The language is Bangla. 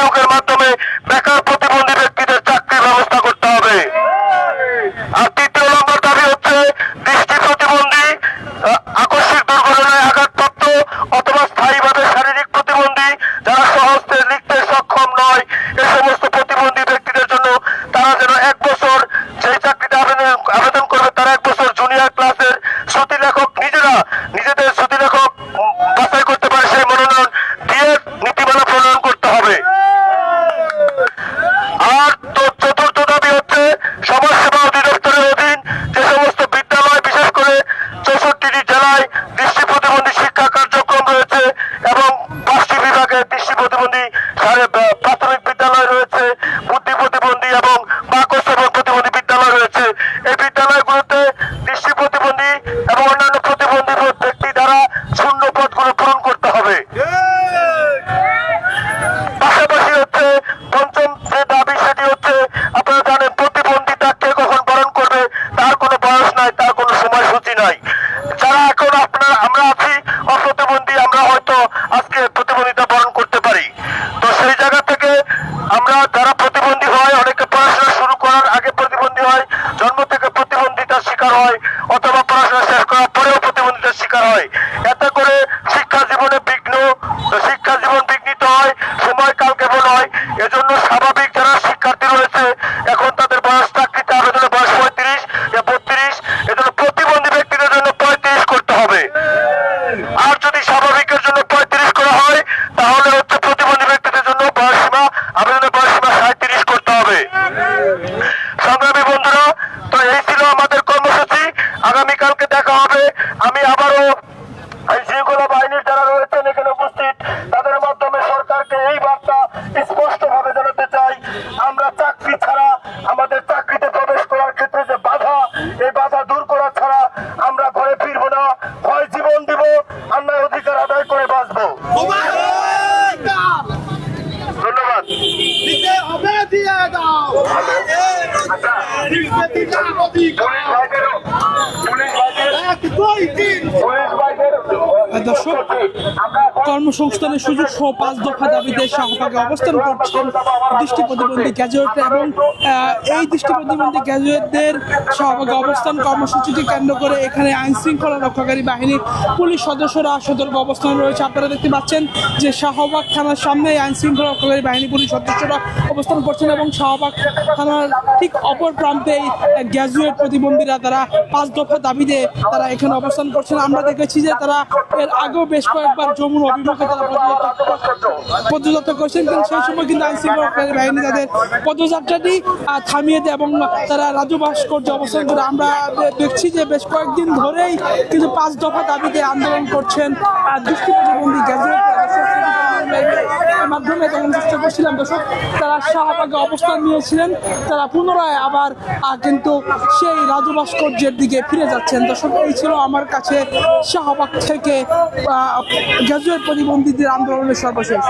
নিয়োগের মাধ্যমে বেকার এবং অন্যান্য প্রতিবন্ধী প্রত্যেক আগামীকালকে দেখা হবে। আমি আবারও দর্শক কর্মসংস্থানের সুযোগ সহ পাঁচ দফা দাবিতে শাহবাগে অবস্থান করছেন দৃষ্টি প্রতিবন্ধী গ্যাজুয়েট এবং এই দৃষ্টি প্রতিবন্ধী গ্যাজুয়েটদের শাহবাগে অবস্থান কর্মসূচিকে কেন্দ্র করে এখানে আইন শৃঙ্খলা রক্ষাকারী বাহিনীর পুলিশ সদস্যরা সতর্ক অবস্থান রয়েছে। আপনারা দেখতে পাচ্ছেন যে শাহবাগ থানার সামনে আইন শৃঙ্খলা রক্ষাকারী বাহিনী, পুলিশ সদস্যরা অবস্থান করছেন এবং শাহবাগ থানার ঠিক অপর প্রান্তে গ্যাজুয়েট প্রতিবন্ধীরা তারা পাঁচ দফা দাবিতে তারা এখানে অবস্থান করছেন। আমরা দেখেছি যে তারা এর আগেও বেশ কয়েকবার যমুনা করছেন কিন্তু সেই সময় কিন্তু তাদের পদযাত্রাটি থামিয়ে দেয় এবং তারা রাজু ভাস্কর্য অবস্থান করে, আমরা দেখছি যে বেশ কয়েকদিন ধরেই কিন্তু পাঁচ দফা দাবিতে আন্দোলন করছেন দৃষ্টিপ্রতিবন্ধী গ্যাজেট মাধ্যমে তখন চেষ্টা করছিলাম দর্শক, তারা শাহবাগে অবস্থান নিয়েছিলেন। তারা পুনরায় আবার কিন্তু সেই রাজু ভাস্কর্যের দিকে ফিরে যাচ্ছেন। দর্শক, এই ছিল আমার কাছে শাহবাগ থেকে গ্যাজুয়েট প্রতিবন্ধীদের আন্দোলনের সর্বশেষ।